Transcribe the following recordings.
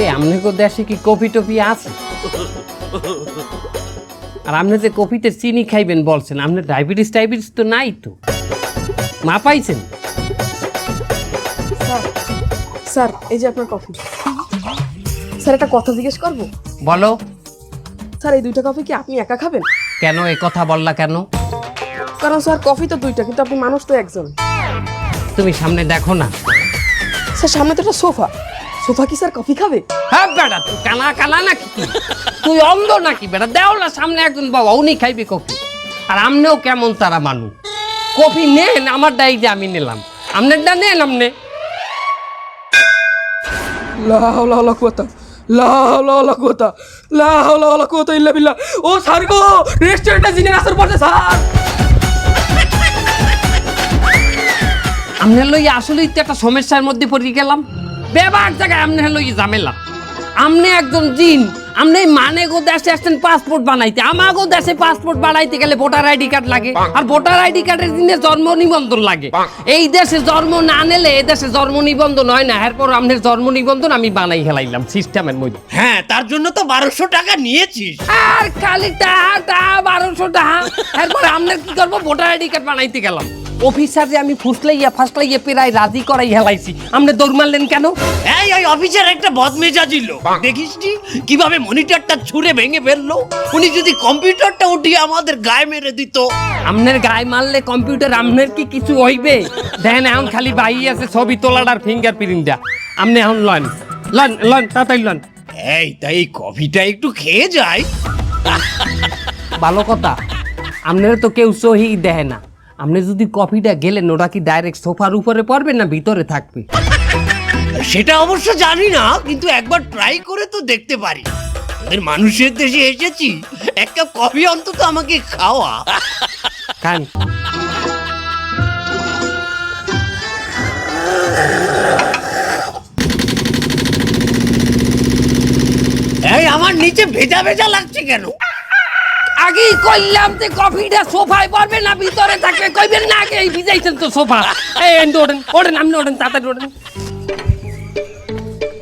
এই আপনাকে দেশে কি কফি টফি আছে? আর আপনি যে কফিতে চিনি খাইবেন বলছেন আপনার ডায়াবেটিস টাইবেটিস তো নাই তো। মা পাইছেন? স্যার স্যার এই যে আপনার কফি। স্যার একটা কথা জিজ্ঞেস করব? বলো। স্যার এই দুইটা কফি কি আপনি একা খাবেন? কেন এ কথা বললা কেন? কারণ স্যার কফি তো দুইটা কিন্তু আপনি মানুষ তো একজন। তুমি সামনে দেখো না। স্যার সামনে তো একটা সোফা। সোফা কি স্যার কফি খাবে? হ্যাঁ বেটা তুই কানা কানা নাকি তুই? তুই অন্ধ নাকি বেটা দেও না সামনে একজন বাবা উনি খাইবে কফি। আর আমনেও কেমন তারা মানুষ? কফি নেন আমার ডাই যে আমি নিলাম। আপনারটা নেন আপনি লা হাওলা ওয়ালা কুওয়াতা লা হাওলা ওয়ালা কুওয়াতা লা হাওলা ওয়ালা কুওয়াতা ইল্লা বিল্লাহ। ও স্যার গো রেস্টুরেন্টে জিনে আসার পথে স্যার। আপনার লই আসলেই তো একটা সমস্যার মধ্যে পড়ে গেলাম। বেবার জায়গায় আপনার লই ঝামেলা। আপনি একজন জিন। আপনি মানে গো দেশে আসছেন পাসপোর্ট বানাইতে। আমাগো দেশে পাসপোর্ট বানাইতে গেলে ভোটার আইডি কার্ড লাগে। আর ভোটার আইডি কার্ডের দিনে জন্ম নিবন্ধন লাগে। এই দেশে জন্ম না নিলে এই দেশে জন্ম নিবন্ধন হয় না। এরপর আপনার জন্ম নিবন্ধন আমি বানাই খেলাইলাম সিস্টেমের মধ্যে। হ্যাঁ তার জন্য তো বারোশো টাকা নিয়েছিস। আর খালি টাকা টাকা বারোশো টাকা এরপরে আপনার কি করব? ভোটার আইডি কার্ড বানাইতে গেলাম। অফিসার যে আমি ফুসলাইয়া ফাসলাইয়া প্রায় রাজি করাই হেলাইছি। আপনি দৌড় মারলেন কেন? এই ওই অফিসার একটা বদমেজাজি লোক দেখিস কীভাবে মনিটরটা ছুঁড়ে ভেঙে ফেলল? উনি যদি কম্পিউটারটা উঠিয়ে আমাদের গায়ে মেরে দিত। আপনার গায়ে মারলে কম্পিউটার আপনার কি কিছু হইবে? দেখেন এখন খালি বাই আছে ছবি তোলার আর ফিঙ্গার প্রিন্ট দেয়া। আপনি এখন লন লন লন তাড়াতাড়ি লন। এই তাই কফিটা একটু খেয়ে যাই। ভালো কথা। আপনারা তো কেউ সহি দেয় না। আপনি যদি কফিটা গেলেন ওটা কি ডাইরেক্ট সোফার উপরে পড়বে না ভিতরে থাকবে? সেটা অবশ্য জানি না কিন্তু একবার ট্রাই করে তো দেখতে পারি। ওদের মানুষের দেশে এসেছি এক কাপ কফি অন্তত আমাকে খাওয়া। খান এই আমার নিচে ভেজা ভেজা লাগছে কেন? আগেই কইলাম যে কফিটা সোফায় পড়বে না ভিতরে থাকবে। কইবেন না আগে ভিজাইছেন তো সোফা। এই এন্ড ওড়েন ওড়েন আপনি ওড়েন তাড়াতাড়ি ওড়েন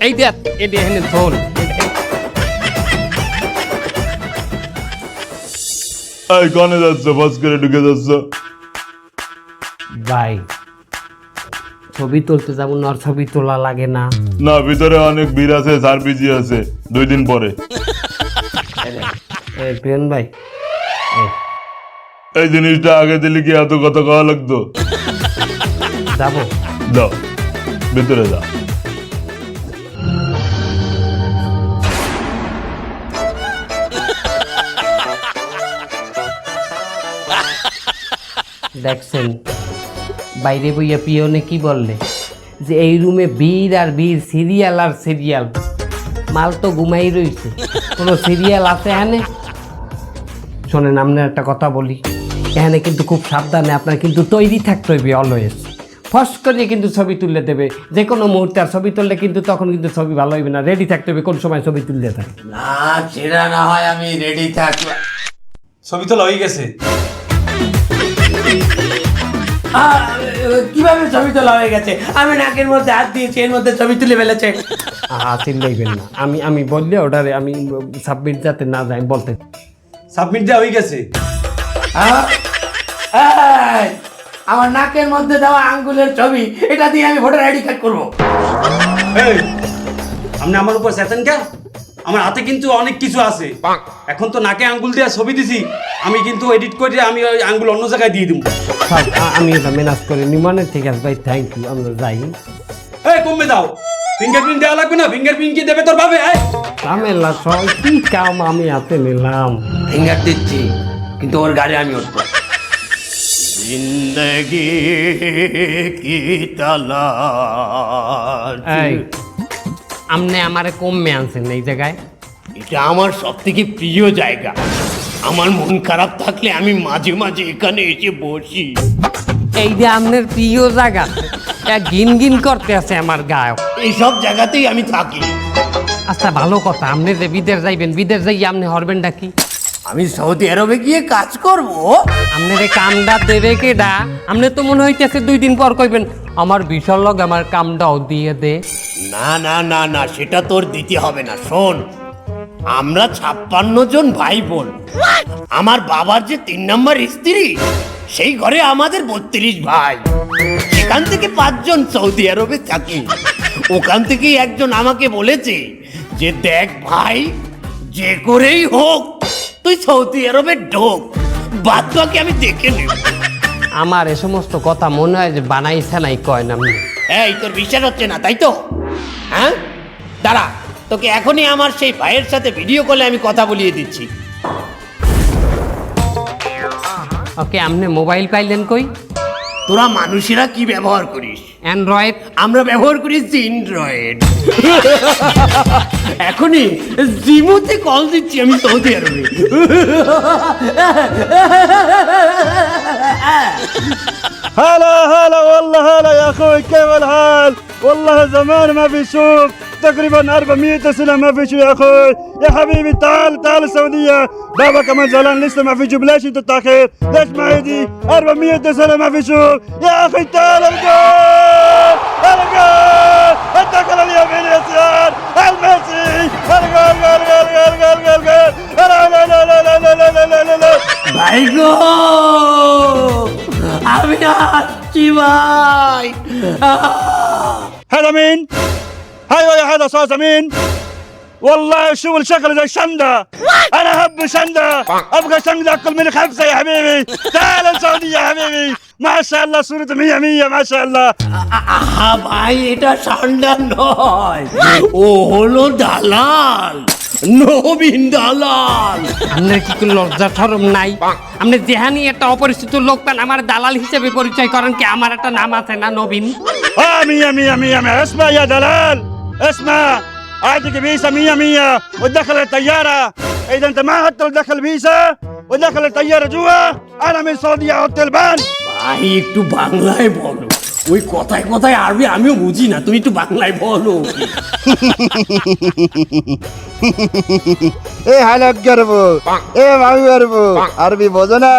এই দেখ এটি এখানে ধোল এই কনে যাচ্ছ? বাস করে ঢুকে যাচ্ছ? ভাই ছবি তুলতে যাব না আর ছবি তোলা লাগে না। না ভিতরে অনেক ভিড় আছে বিজি আছে দুই দিন পরে। এই প্রিয়ন ভাই এই, জিনিসটা আগে দিলে কি এত কথা কওয়া লাগতো? যাব। যাও ভিতরে যাও দেখছেন বাইরে বইয়া পিয়নে কি বললে? যে এই রুমে বীর আর বীর সিরিয়াল আর সিরিয়াল। মাল তো ঘুমাই রইছে। কোনো সিরিয়াল আছে এখানে? শোনেন আপনার একটা কথা বলি। এখানে কিন্তু খুব সাবধানে আপনার কিন্তু তৈরি থাকতে হইবে অলওয়েজ ফস করে কিন্তু ছবি তুলে দেবে। যে কোনো মুহূর্তে আর ছবি তুললে কিন্তু তখন কিন্তু ছবি ভালো হইবে না। রেডি থাকতে হবে কোন সময় ছবি তুলতে থাকে না সেটা না হয় আমি রেডি থাকব। ছবি তোলা হয়ে গেছে। কীভাবে ছবি তোলা হয়ে গেছে? আমি নাকের মধ্যে হাত দিয়েছি এর মধ্যে ছবি তুলে ফেলেছে। না। আমি আমি বললে ওটারে আমি সাবমিট যাতে না যাই বলতে সাবমিট দেওয়া হয়ে গেছে। এই, আমার নাকের মধ্যে দেওয়া আঙ্গুলের ছবি এটা দিয়ে আমি ভোটার আইডি কার্ড করব। এই আপনি আমার উপর চেতেন কে? আমার হাতে কিন্তু অনেক কিছু আছে। এখন তো নাকে আঙ্গুল দিয়ে ছবি দিছি। আমি কিন্তু এডিট করে আমি ওই আঙ্গুল অন্য জায়গায় দিয়ে দিব। আ- আমি এটা মেনাজ করে নি মানে ঠিক আছে ভাই থ্যাংক ইউ আমরা যাই। এই কমবে দাও। ফিঙ্গারপ্রিন্ট দেওয়া লাগবে না ফিঙ্গারপ্রিন্ট কি দেবে তোর ভাবে ঝামেলা সব কি কাম আমি হাতে নিলাম। ফিঙ্গার দিচ্ছি কিন্তু ওর গাড়ি আমি উঠবো। জিন্দগি কি তালাশ আমনে আমারে কমে আনছেন এই জায়গায়। এটা আমার সব থেকে প্রিয় জায়গা। আমার মন খারাপ থাকলে আমি মাঝে মাঝে এখানে এসে বসি। এই যে আপনার প্রিয় জায়গা গিন গিন করতে আছে আমার গায়ক। এইসব জায়গাতেই আমি থাকি। আচ্ছা ভালো কথা আপনি যে বিদেশ যাইবেন বিদেশ যাই আপনি হরবেন কি? আমি সৌদি আরবে গিয়ে কাজ করব? আপনি এই কামটা দেবে কেডা আপনি তো মনে হইতেছে দুই দিন পর কইবেন আমার বিশাল লগ আমার কামটাও দিয়ে দে। না না না না সেটা তোর দিতে হবে না শোন। আমরা ছাপ্পান্ন জন ভাই বোন। আমার বাবার যে তিন নম্বর স্ত্রী সেই ঘরে আমাদের বত্রিশ ভাই। সেখান থেকে পাঁচজন সৌদি আরবে থাকি। ওখান থেকে একজন আমাকে বলেছে যে দেখ ভাই যে করেই হোক তুই সৌদি আরবে ঢোক। বাদ বাকি আমি দেখে নেব। আমার এ সমস্ত কথা মনে হয় যে বানাইছে নাই কয় না। এই তোর বিশ্বাস হচ্ছে না তাই তো? হ্যাঁ? দাঁড়া তোকে এখনই আমার সেই ভাইয়ের সাথে ভিডিও কলে আমি কথা বলিয়ে দিচ্ছি। ওকে আপনি মোবাইল পাইলেন কই তোরা মানুষেরা কি ব্যবহার করিস অ্যান্ড্রয়েড আমরা ব্যবহার করি অ্যান্ড্রয়েড এখনই জিমোতে কল দিচ্ছি আমি সৌদি আরবে هلا هلا والله هلا يا اخوي كيف الحال؟ والله زمان ما في شوف تقريبا 400 سنه ما في شو يا اخوي يا حبيبي تعال تعال السعوديه بابا كمان زعلان لسه ما في شوف ليش انت تاخر؟ ليش ما يدي؟ 400 سنه ما في شوف يا اخي تعال الجول الجول الدخل اليمين يسار الميسي الجول جول جول جول جول جول جول لا لا لا لا لا لا لا لا لا لا ভাই গো আমি আসছি ভাই هذا مين؟ ايوه يا هذا صوت مين؟ والله الشغل شكله زي شنده انا احب شنده ابغى شنده اكل مني خبزه يا حبيبي تعال السعوديه يا حبيبي ما شاء الله صورته مية مية ما شاء الله আহা ভাই এটা ঠান্ডা নয় ও হলো দালাল নবীন দালাল আপনার কি কোনো লজ্জা সরম নাই আপনি যেহানি একটা অপরিচিত লোক পান আমার দালাল হিসেবে পরিচয় করেন কি আমার একটা নাম আছে না নবীন اه مية مية مية مية اسمع يا دلال اسمع اعطيك فيزا مية مية وتدخل الطيارة اذا انت ما حتى تدخل فيزا ودخل الطيارة جوا انا من السعودية اوتيل بان ভাই একটু বাংলায় বলো ওই কথায় কথায় আরবি আমিও বুঝি না তুমি একটু বাংলায় বলো এ হালাক করবো এ ভাবি পারবো আরবি বোঝো না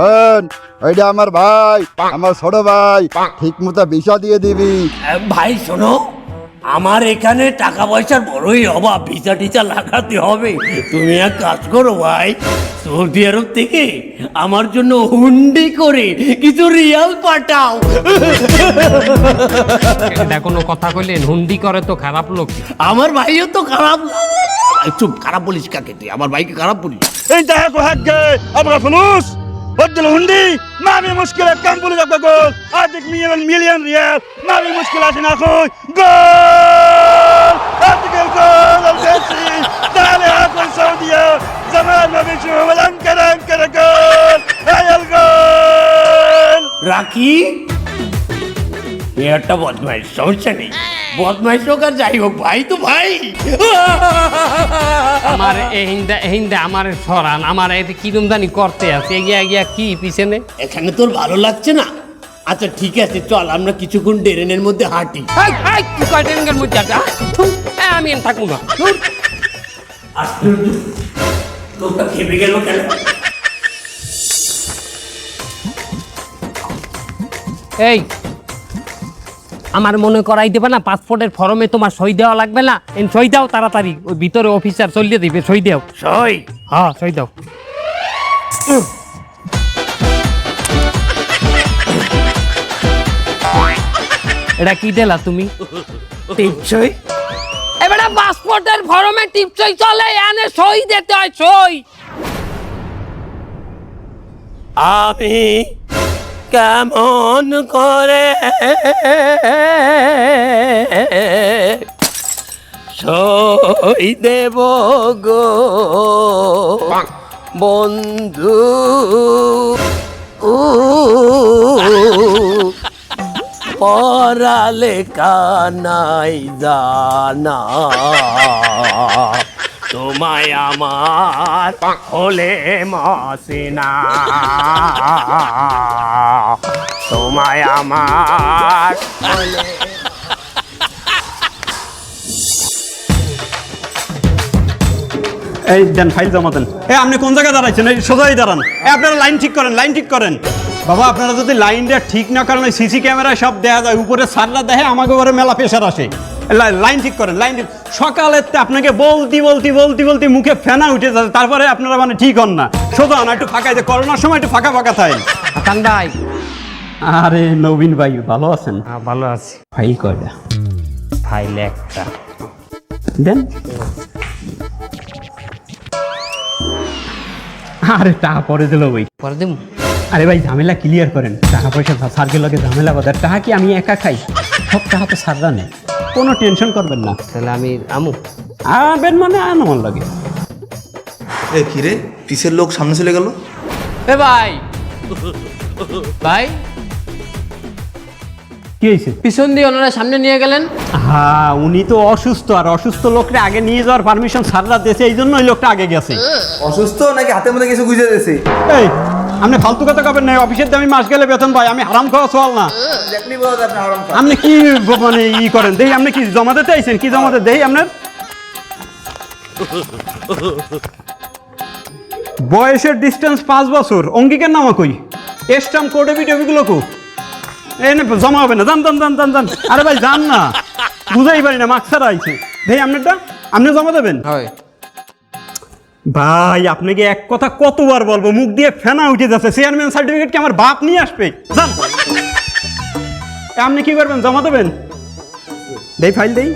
হন ওইটা আমার ভাই আমার ছোট ভাই ঠিক মতো বিষা দিয়ে দিবি আহ, ভাই শোনো আমার এখানে টাকা পয়সার বড়ই অভাব ভিসা টিসা লাগাতে হবে। তুমি এক কাজ করো ভাই সৌদি আরব থেকে আমার জন্য হুন্ডি করে কিছু রিয়াল পাঠাও। কোনো কথা কইলেন? হুন্ডি করে তো খারাপ লোক। আমার ভাইও তো খারাপ। চুপ খারাপ বলিস কাকে তুই? আমার ভাইকে খারাপ বলিস। এই দেখো হ্যাঁ আমরা শুনুস बदल हुंडी मावी मुश्किल है, कम बुल जाता गोल आज एक मिलियन मिलियन रियल मावी मुश्किल है ना कोई। गोल! आज के गोल, अब जैसी ताले आप उन सऊदिया जमान में भी चुम बदन कर कर गोल। रियल, गोल। राखी? ये अट्टा बहुत मैं नहीं। বদমাইশ হোক আর যাই হোক ভাই তো ভাই। আমার এহিন্দা এহিন্দা আমার সরান আমার এতে কিরম জানি করতে আছে? এগিয়া এগিয়া কি পিছনে? এখানে তোর ভালো লাগছে না? আচ্ছা ঠিক আছে চল আমরা কিছুক্ষণ ড্রেনের মধ্যে হাঁটি। ট্রেনিংয়ের মধ্যে আমি থাকব না। লোকটা খেপে গেল কেন? এই আমার মনে করাই দেবে না পাসপোর্টের ফর্মে তোমার সই দেওয়া লাগবে না। সই দাও তাড়াতাড়ি ওই ভিতরে অফিসার চলিয়ে দিবে সই দাও। সই? হ্যাঁ সই দাও। এটা কি দিলা তুমি? টিপসই? এবারে পাসপোর্টের ফর্মে টিপসই চলে এনে সই দিতে হয় সই। আমি কেমন করে? সই দেব গো বন্ধু। উ পড়ালে কানাই জানা। তোমায় আমার হলে মসিনা। তোমায় আমার। এই দেন ফাইল জমা দেন। এ আপনি কোন জায়গায় দাঁড়াইছেন? এই সোজাই দাঁড়ান। এ আপনারা লাইন ঠিক করেন লাইন ঠিক করেন। বাবা আপনারা যদি লাইনটা ঠিক না করেন ওই সিসি ক্যামেরায় সব দেখা যায় উপরে সাররা দেখে আমাকে উপরে মেলা প্রেশার আসে। লাইন ঠিক করেন লাইন ঠিক সকালে তো আপনাকে বলতি বলতি বলতি বলতি মুখে ফেনা উঠে যাচ্ছে তারপরে আপনারা মানে ঠিক হন না। সোজা না একটু ফাঁকা যে করোনার সময় একটু ফাঁকা ফাঁকা থাকে হাসান ভাই আরে নবীন ভাই ভালো আছেন? হ্যাঁ ভালো আছি। ফাইল কয়টা? ফাইল একটা। দেন। আরে টাকা পরে দিল ওই পরে দিম? আরে ভাই ঝামেলা ক্লিয়ার করেন। টাকা পয়সা সার্কেল লগে ঝামেলা বাজার টাকা কি আমি একা খাই? সব টাকা তো সাররা নেই কোনো টেনশন করবেন না। তাহলে আমি আমু। আবেন মানে আন আমার লাগে। এ কিরে পিসের লোক? সামনে চলে গেল? এ ভাই। ভাই কি হয়েছে? পিছন দিয়ে ওনারা সামনে নিয়ে গেলেন। হ্যাঁ উনি তো অসুস্থ আর অসুস্থ লোককে আগে নিয়ে যাওয়ার পারমিশন সাররা দিয়েছে এই জন্য ওই লোকটা আগে গেছে। অসুস্থ নাকি হাতের মধ্যে কিছু গুজে দিয়েছে? এই আপনি ফালতু কথা কবেন না অফিসের দামি মাস গেলে বেতন পাই আমি হারাম খাওয়া সোয়াল না। দেখলি বোঝা যায় আপনি আরাম খান। আপনি কি মানে ই করেন দেখি আপনি কি জমা দিতে আইছেন কি জমা দিতে দেখি আপনার। বয়সের ডিস্টেন্স পাঁচ বছর অঙ্গিকের নামা কই? এস্টাম কোডে ভিডিওগুলো কো। এই না জমা হবে না। জান জান জান জান জান আরে ভাই জান না। বুঝাই পারি না মাস্ক ছাড়া আইছে। আপনারটা। আপনি জমা দেবেন? হয়। ভাই আপনাকে এক কথা কতবার বলব মুখ দিয়ে ফেনা উঠে যাচ্ছে। চেয়ারম্যান সার্টিফিকেট কি আমার বাপ নিয়ে আসবে? যান। আপনি কি করবেন? জমা দেবেন? দেই ফাইল দেই।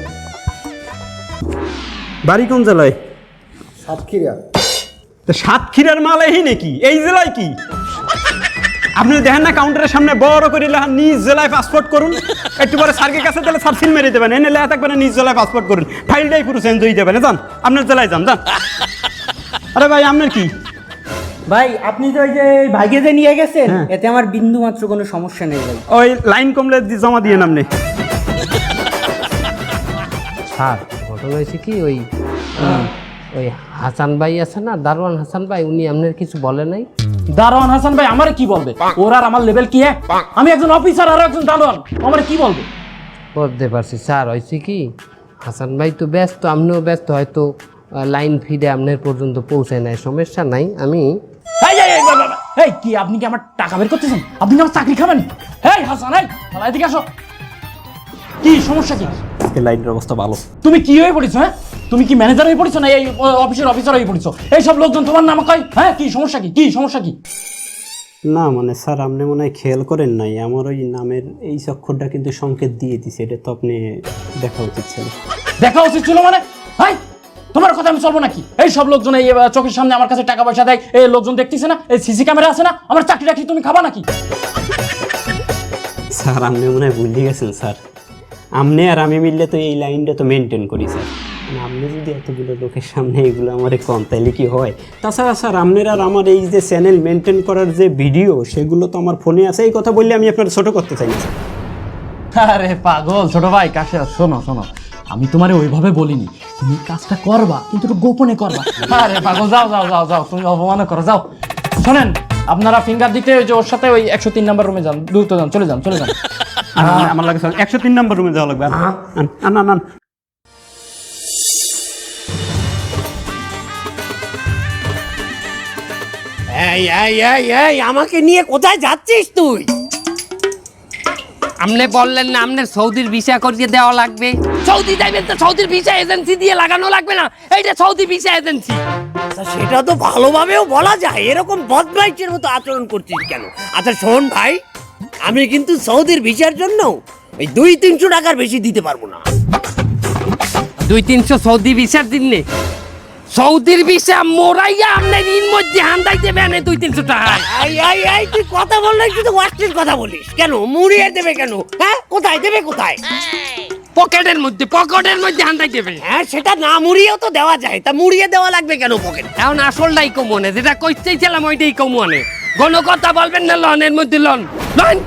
বাড়ি কোন জেলায়? সাতক্ষীরা। সাতক্ষীরার মাল এই নাকি? এই জেলায় কি? আপনি দেখেন না কাউন্টারের সামনে বড় করে লেখা নিজ জেলায় পাসপোর্ট করুন। একটু পরে স্যারকে কাছে তাহলে স্যার সিল মেরে দেবেন। এনে লেখা থাকবে না নিজ জেলায় পাসপোর্ট করুন। ফাইলটাই পুরো চেঞ্জ হয়ে যাবে। না যান আপনার জেলায় যান যান। আরে ভাই আপনার কি? ভাই আপনি তো ওই যে ভাইকে যে নিয়ে গেছেন এতে আমার বিন্দু মাত্র কোনো সমস্যা নেই ভাই। ওই লাইন কমলে জমা দিয়ে নামনে স্যার ঘটনা হয়েছে কি? ওই ওই হাসান ভাই আছে না দারোয়ান হাসান ভাই উনি আপনার কিছু বলে নাই? দারোয়ান হাসান ভাই আমারে কি বলবে? ওর আর আমার লেভেল কি এক আমি একজন অফিসার আর একজন দারোয়ান আমারে কি বলবে? বলতে পারছি স্যার হয়েছে কি? হাসান ভাই তো ব্যস্ত আপনিও ব্যস্ত হয়তো লাইন ফিডে আপনার পর্যন্ত পৌঁছায় নাই সমস্যা নাই আমি এই, কি আপনি কি আমার টাকা বের করতেছেন? আপনি কি আমার চাকরি খাবেন? এই হাসান এই এদিকে আসো। কি সমস্যা কি? লাইনের অবস্থা ভালো। তুমি কি হয়ে পড়েছো হ্যাঁ? তুমি কি ম্যানেজার হয়ে পড়েছো না এই অফিসের অফিসার হয়ে পড়েছো? এই সব লোকজন তোমার নাম কয়? হ্যাঁ কি সমস্যা কি? কি সমস্যা কি? না মানে স্যার আপনি মনে হয় খেয়াল করেন নাই। আমার ওই নামের এই অক্ষরটা কিন্তু সংকেত দিয়ে দিছে। এটা তো আপনি দেখা উচিত ছিল। দেখা উচিত ছিল মানে? হাই! তোমার কথা আমি চলবো নাকি? এই সব লোকজন এই চোখের সামনে আমার কাছে টাকা পয়সা দেয়। এই লোকজন দেখতেছে না? এই সিসি ক্যামেরা আছে না? আমার চাকরি রাখি তুমি খাবা নাকি? স্যার আপনি মনে হয় ভুলে গেছেন স্যার। আপনি আর আমি মিললে তো এই লাইনটা তো মেনটেন করি স্যার। মানে আপনি যদি এতগুলো লোকের সামনে এগুলো আমার কম তাইলে কি হয়? তাছাড়া স্যার আপনার আর আমার এই যে চ্যানেল মেনটেন করার যে ভিডিও সেগুলো তো আমার ফোনে আছে। এই কথা বললে আমি আপনার ছোট করতে চাই না আরে পাগল ছোট ভাই কাছে শোনো শোনো। আমি তোমারে ওইভাবে বলিনি। তুমি কাজটা করবা কিন্তু একটু গোপনে করবা। আরে পাগল যাও যাও যাও যাও। তুমি অপমান করো যাও। শোনেন আপনারা ফিঙ্গার দিতে ওই যে ওর সাথে ওই একশো তিন নাম্বার রুমে যান। দ্রুত যান চলে যান চলে যান। আমার- লাগে একশো তিন নম্বর রুমে যাওয়া লাগবে। এই এই এই এই আমাকে নিয়ে কোথায় যাচ্ছিস তুই? আপনি বললেন না আপনার সৌদির ভিসা করিয়ে দেওয়া লাগবে। সৌদি যাইবেন তো সৌদির ভিসা এজেন্সি দিয়ে লাগানো লাগবে না এইটা সৌদি ভিসা এজেন্সি। সেটা তো ভালোভাবেও বলা যায় এরকম বদমাইশের মতো আচরণ করছিস কেন? আচ্ছা শোন ভাই আমি কিন্তু সৌদির ভিসার জন্য এই দুই তিনশো টাকার বেশি দিতে পারব না। দুই তিনশো সৌদি ভিসার দিনে সৌদির ভিসা মোরাইয়া আপনার ইন মধ্যে হান্দাই দেবেন এই দুই তিনশো টাকা। এই এই এই তুই কথা বললে কিন্তু অশ্লীল কথা বলিস। কেন? মুড়িয়ে দেবে কেন? হ্যাঁ? কোথায়? দেবে কোথায়? পকেটের মধ্যে পকেটের মধ্যে হান্দাই দেবে। হ্যাঁ সেটা না মুড়িয়েও তো দেওয়া যায়। তা মুড়িয়ে দেওয়া লাগবে কেন পকেট? এখন আসলটাই কমনে যেটা কইতেছিলাম ওইটাই কমনে কোনো কথা বলবেন না লনের মধ্যে লন। লন!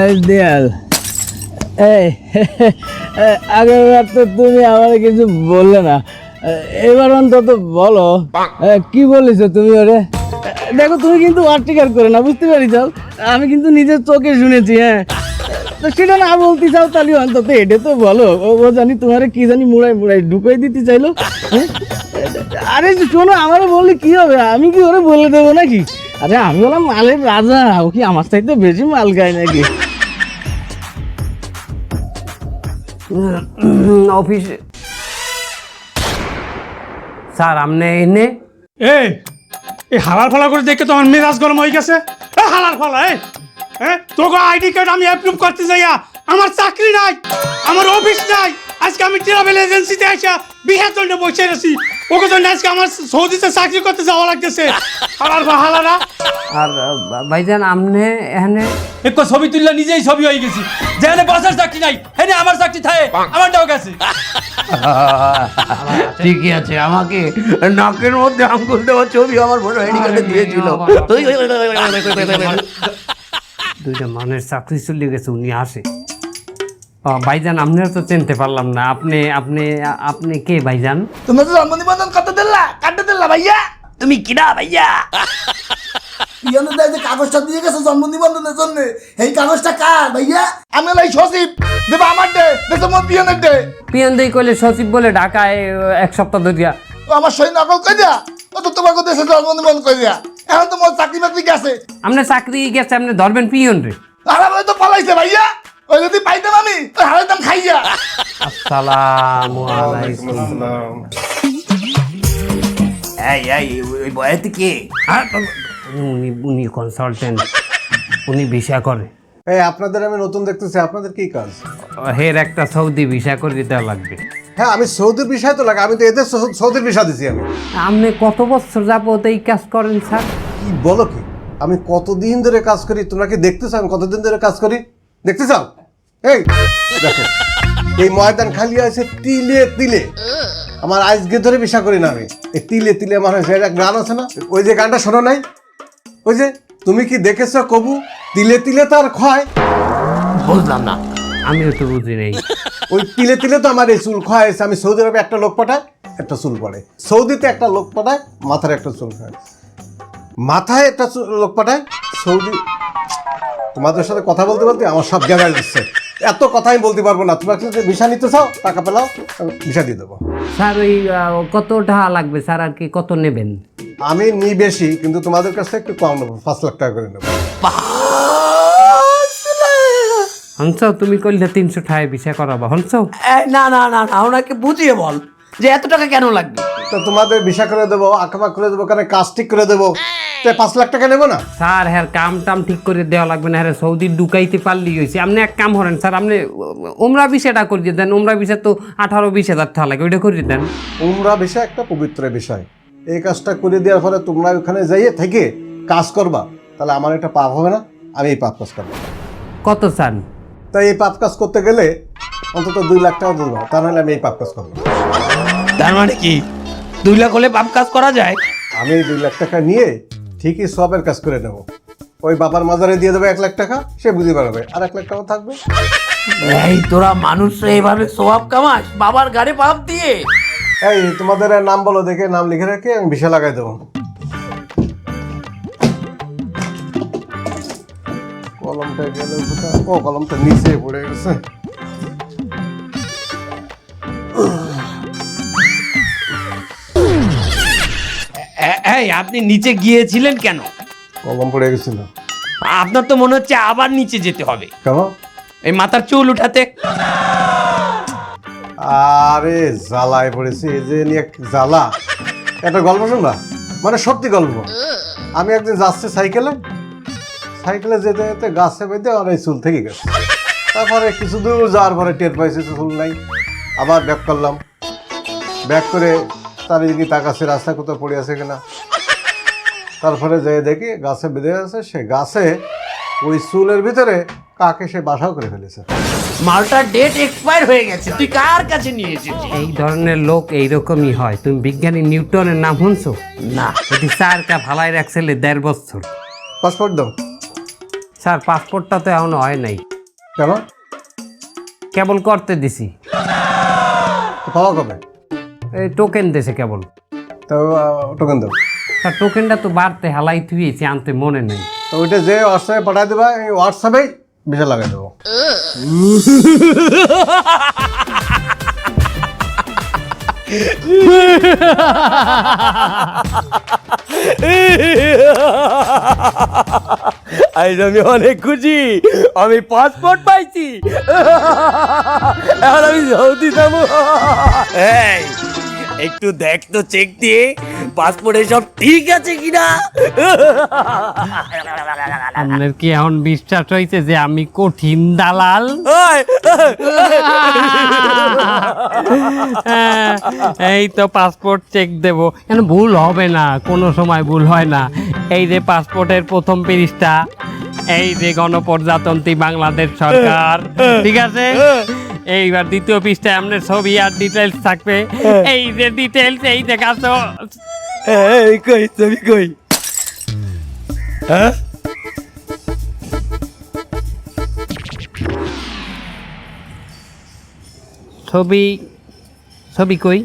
এই দেয়াল। এই আগেরবার তো তুমি আমার কিছু বললে না। এবার অন্তত বলো। কি বলেছ তুমি ওরে? দেখো তুমি কিন্তু অস্বীকার করে না বুঝতে পারি যাও আমি কিন্তু নিজের চোখে শুনেছি হ্যাঁ। তো সেটা না বলতে চাও তাহলে অন্তত এটা তো বলো। ও জানি তোমার কি জানি মুড়াই মুড়াই ঢুকাই দিতে চাইলো। হ্যাঁ? আরে শোনো আমারে বললে কি হবে? আমি কি ওরে বলে দেবো নাকি? আরে আমি হলাম মালের রাজা ও কি আমার চাইতে বেশি মাল খায় নাকি? অফিসে স্যার, আপনি এনে এই এই হালার ফালা করে দেখে তো আমার মেজাজ গরম হয়ে গেছে। এ হালার ফালা, এই হ্যাঁ? তোকে আইডি কার্ড আমি অ্যাপ্রুভ করতে যাইয়া আমার চাকরি নাই, আমার অফিস নাই। আজকে আমি ট্রাভেল এজেন্সিতে আসা বিহার বসে আছি। ওকে জন্য আজকে আমার সৌদিতে চাকরি করতে যাওয়া লাগতেছে। হালারা আর আহ, ভাইজান আপনি এখানে একটু ছবি তুললে নিজেই ছবি হয়ে গেছি। যেখানে বাসার চাকরি নাই হেনে আমার চাকরি থাকে আমারটাও গেছে। ঠিকই আছে আমাকে নাকের মধ্যে আঙ্গুল দেওয়া ছবি আমার বড় আইডি কার্ডে দিয়েছিল। দুইটা মানুষের চাকরি চলে গেছে উনি আসে। ভাইজান আপনারা তো চিনতে পারলাম না। আপনি আপনি আপনি কে ভাইজান? তুমি তো জন্ম নিবন্ধন কত দিল্লা কাটতে দিল্লা ভাইয়া। তুমি কিনা ভাইয়া? যে কাগজটা দিয়ে গেছে জন্ম নিবন্ধনের জন্য এই কাগজটা কার ভাইয়া? আমি হলাই সচিব দেবা আমার দেখো মোর পিয়নের ডে পিয়ন দেই কইলে সচিব বলে ঢাকায় এক সপ্তাহ ধরিয়া ও আমার সই নকল কই দিয়া? ও তো তোমাকে দেশে জন্ম নিবন্ধন কই দিয়া। এখন তো মোর চাকরি বাকরি গেছে। আপনার চাকরি গেছে আপনি ধরবেন পিয়ন রে। আর তো পালাইছে ভাইয়া। ওই যদি পাইতাম আমি ওই হারাইতাম খাইয়া। আসসালামু আলাইকুম। এই এই ওই বয়াতে কে? আর, উনি উনি কনসালটেন্ট উনি ভিসা করে। এই আপনাদের আমি নতুন দেখতেছি আপনাদের কি কাজ? হের একটা সৌদি ভিসা করে দিতে লাগবে। হ্যাঁ আমি সৌদির বিষয় তো লাগে আমি তো এদের সৌদির বিষয় দিছি আমি। আপনি কত বছর যাবত এই কাজ করেন স্যার? কি বলো কি? আমি কতদিন ধরে কাজ করি তোমরা কি দেখতেছো আমি কতদিন ধরে কাজ করি? দেখতে চাও এই দেখো এই ময়দান খালি আছে তিলে তিলে। আমার আজকে ধরে বিষা করি না আমি। এই তিলে তিলে আমার হয়েছে একটা গান আছে না? ওই যে গানটা শোনো নাই? ওই যে তুমি কি দেখেছ কবু? তিলে তিলে তার ক্ষয় বুঝলাম না আমিও তো বুঝি নেই। ওই তিলে তিলে তো আমার এই চুল ক্ষয় হয়েছে আমি সৌদি আরবে একটা লোক পাঠায় একটা চুল পড়ে। সৌদিতে একটা লোক পাঠায় মাথার একটা চুল খায়। মাথায় একটা লোক পাঠায় সৌদি তোমাদের সাথে কথা বলতে বলতে আমার সব জায়গায় দিচ্ছে এত কথা আমি বলতে পারব না। তোমরা যদি ভিসা নিতে চাও টাকা পেলাও ভিসা দিয়ে দেবো। স্যার ওই কত টাকা লাগবে? স্যার আর কি কত নেবেন? আমি নিই বেশি কিন্তু তোমাদের কাছে একটু কম নেব পাঁচ লাখ টাকা করে নেব। হংস তুমি কইলে তিনশো টাকায় ভিসা করাবা। হংস না না না না ওনাকে বুঝিয়ে বল যে এত টাকা কেন লাগবে? তো তোমাদের ভিসা করে দেবো আঁকা করে দেবো কারণ কাজ ঠিক করে দেবো। তো পাঁচ লাখ টাকা নেব না? স্যার হ্যাঁ কাম টাম ঠিক করে দেওয়া লাগবে না। হ্যাঁ সৌদি ঢুকাইতে পারলেই হয়েছে আপনি এক কাম করেন স্যার আপনি উমরা বিষয়টা করিয়ে দেন। উমরা বিষয় তো আঠারো বিশ হাজার টাকা লাগে ওইটা করিয়ে দেন। উমরা বিষয় একটা পবিত্র বিষয়। এই কাজটা করে দেওয়ার ফলে তোমরা ওখানে যাইয়ে থেকে কাজ করবা। তাহলে আমার একটা পাপ হবে না আমি এই পাপ কাজ করব। কত চান তাই এই পাপ কাজ করতে গেলে অন্তত দুই লাখ টাকা দেবো তা নাহলে আমি এই পাপ কাজ করব তার মানে কি? দুই লাখ হলে পাপ কাজ করা যায়? আমি এই দুই লাখ টাকা নিয়ে ঠিকই সবের কাজ করে নেব। ওই বাবার মাজারে দিয়ে দেবে এক লাখ টাকা সে বুঝতে পারবে। আর এক লাখ টাকা থাকবে। এই তোরা মানুষ এভাবে সোয়াব কামাস বাবার গাড়ি পাপ দিয়ে। এই তোমাদের নাম বলো দেখে নাম লিখে রেখে আমি ভিসা লাগাই দেবো। কলমটা গেল? ও কলমটা নিচে পড়ে গেছে। এই আপনি নিচে গিয়েছিলেন কেন? কলম পড়ে গেছিল। আপনার তো মনে হচ্ছে আবার নিচে যেতে হবে। কেন? এই মাথার চুল উঠাতে। আরে জ্বালায় পড়েছি এই যে নিয়ে এক জ্বালা। একটা গল্প শুনবা মানে সত্যি গল্প। আমি একদিন যাচ্ছি সাইকেলে। সাইকেলে যেতে যেতে গাছে বেঁধে আর এই চুল থেকে গেছে। তারপরে কিছু দূর যাওয়ার পরে টের পাইছি চুল নাই। আবার ব্যাক করলাম। ব্যাক করে চারিদিকে তাকাচ্ছে রাস্তা কোথাও পড়ে আছে কিনা। তারপরে যেয়ে দেখি গাছে বেঁধে আছে সে গাছে ওই চুলের ভিতরে কাকে সে বাসাও করে ফেলেছে। মালটার ডেট এক্সপায়ার হয়ে গেছে। তুই কার কাছে নিয়ে এসেছিস? এই ধরনের লোক এইরকমই হয়। তুমি বিজ্ঞানী নিউটনের নাম শুনছো? না। এটি স্যার কা ভালাই রাখছিলে দেড় বছর। পাসপোর্ট দাও। স্যার পাসপোর্টটা তো এখনও হয় নাই। কেন? কেবল করতে দিছি। তো পাওয়া কবে? এই টোকেন দেশে কেবল। তো টোকেন দাও। স্যার টোকেনটা তো বাড়তে হালাই থুয়েছি আনতে মনে নেই। তো ওইটা যে হোয়াটসঅ্যাপে পাঠিয়ে দেবা এই হোয়াটসঅ্যাপেই ভিসা লাগাই দেবো। আজ আমি অনেক খুশি আমি পাসপোর্ট পাইছি। এখন আমি সৌদি যাব। এই একটু দেখ তো চেক দিয়ে পাসপোর্টে সব ঠিক আছে কিনা? আপনার কি এখন বিশ্বাস হয়েছে যে আমি কঠিন দালাল? হ্যাঁ, এই তো পাসপোর্ট চেক দেব। কেন ভুল হবে না কোনো সময় ভুল হয় না। এই যে পাসপোর্টের প্রথম পৃষ্ঠা এই যে গণপ্রজাতন্ত্রী বাংলাদেশ সরকার ঠিক আছে? এইবার দ্বিতীয় পৃষ্ঠায় আপনার ছবি আর ডিটেলস থাকবে। এই যে ডিটেলস এই দেখা তো এই কই তুমি কই? হ্যাঁ? ছবি ছবি কই?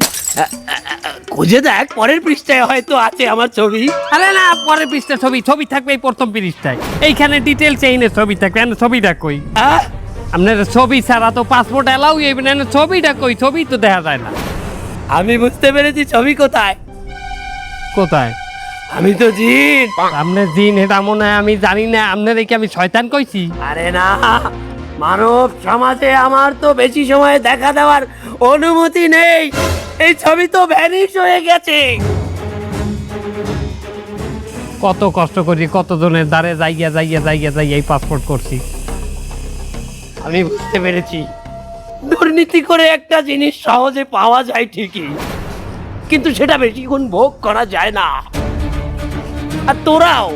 খুঁজে দেখ পরের পৃষ্ঠায় হয়তো আছে আমার ছবি। আরে না পরের পৃষ্ঠায় ছবি ছবি থাকবে এই প্রথম পৃষ্ঠায়। এইখানে ডিটেলস এইনে ছবি থাকবে। ছবিটা কই? আহ, আপনার ছবি ছাড়া তো পাসপোর্ট অ্যালাউ হইবে না ছবিটা কই? ছবি তো দেখা যায় না। আমি বুঝতে পেরেছি ছবি কোথায়? কোথায়? আমি তো জিন। আপনার দিন এটা মনে হয় আমি জানি না আপনার কি আমি শয়তান কইছি? আরে না মানব সমাজে আমার তো বেশি সময় দেখা দেওয়ার অনুমতি নেই। এই ছবি তো ভ্যানিশ হয়ে গেছে। কত কষ্ট করি কতজনের দ্বারে যাইয়া যাইয়া যাইয়া যাইয়া এই পাসপোর্ট করছি। আমি বুঝতে পেরেছি। দুর্নীতি করে একটা জিনিস সহজে পাওয়া যায় ঠিকই, কিন্তু সেটা বেশিক্ষণ ভোগ করা যায় না। আর তোরাও,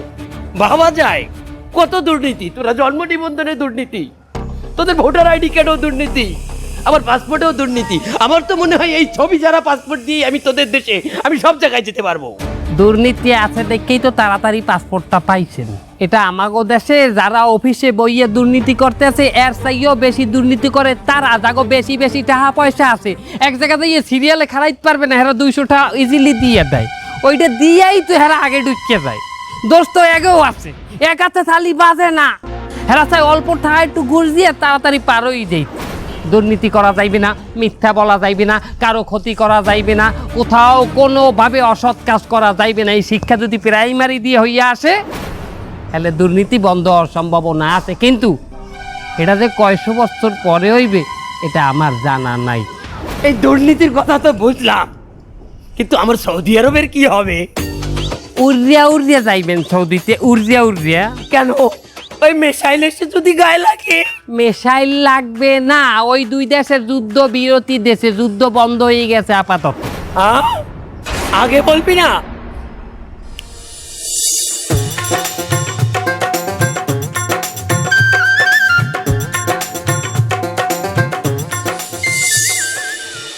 ভাবা যায়, কত দুর্নীতি? তোরা জন্ম নিবন্ধনে দুর্নীতি, তোদের ভোটার আইডি কার্ডও দুর্নীতি। আমার পাসপোর্টেও দুর্নীতি। আমার তো মনে হয় এই ছবি যারা পাসপোর্ট দিয়ে আমি তোদের দেশে, আমি সব জায়গায় যেতে পারব। দুর্নীতি আছে দেখেই তো তাড়াতাড়ি পাসপোর্টটা পাইছেন। এটা আমাগো দেশে যারা অফিসে বইয়ে দুর্নীতি করতে আছে, এর চাইও বেশি দুর্নীতি করে, তারা যাগো বেশি বেশি টাকা পয়সা আছে। এক জায়গাতে ইয়ে সিরিয়ালে খারাইতে পারবে না, হেরা দুইশো টাকা ইজিলি দিয়ে দেয়। ওইটা দিয়েই তো হেরা আগে ঢুকিয়ে যায়। দোষ তো এগেও আছে। এক হাতে থালি বাজে না। হেরা চাই অল্প টাকা একটু ঘুষ দিয়ে তাড়াতাড়ি পারোই যেই দুর্নীতি করা যাইবে না মিথ্যা বলা যাইবে না কারও ক্ষতি করা যাইবে না কোথাও কোনোভাবে অসৎ কাজ করা যাইবে না। এই শিক্ষা যদি প্রাইমারি দিয়ে হইয়া আসে তাহলে দুর্নীতি বন্ধ হওয়ার সম্ভাবনা আছে। কিন্তু এটা যে কয়শো বছর পরে হইবে এটা আমার জানা নাই। এই দুর্নীতির কথা তো বুঝলাম কিন্তু আমার সৌদি আরবের কি হবে? উড়িয়া উড়িয়া যাইবেন সৌদিতে উর্জিয়া উর্জিয়া কেন? ওই মেশাইল এসে যদি গায়ে লাগে। মেশাইল লাগবে না ওই দুই দেশের যুদ্ধ বিরতি দেশে যুদ্ধ বন্ধ হয়ে গেছে আপাতত? আগে বলবি না?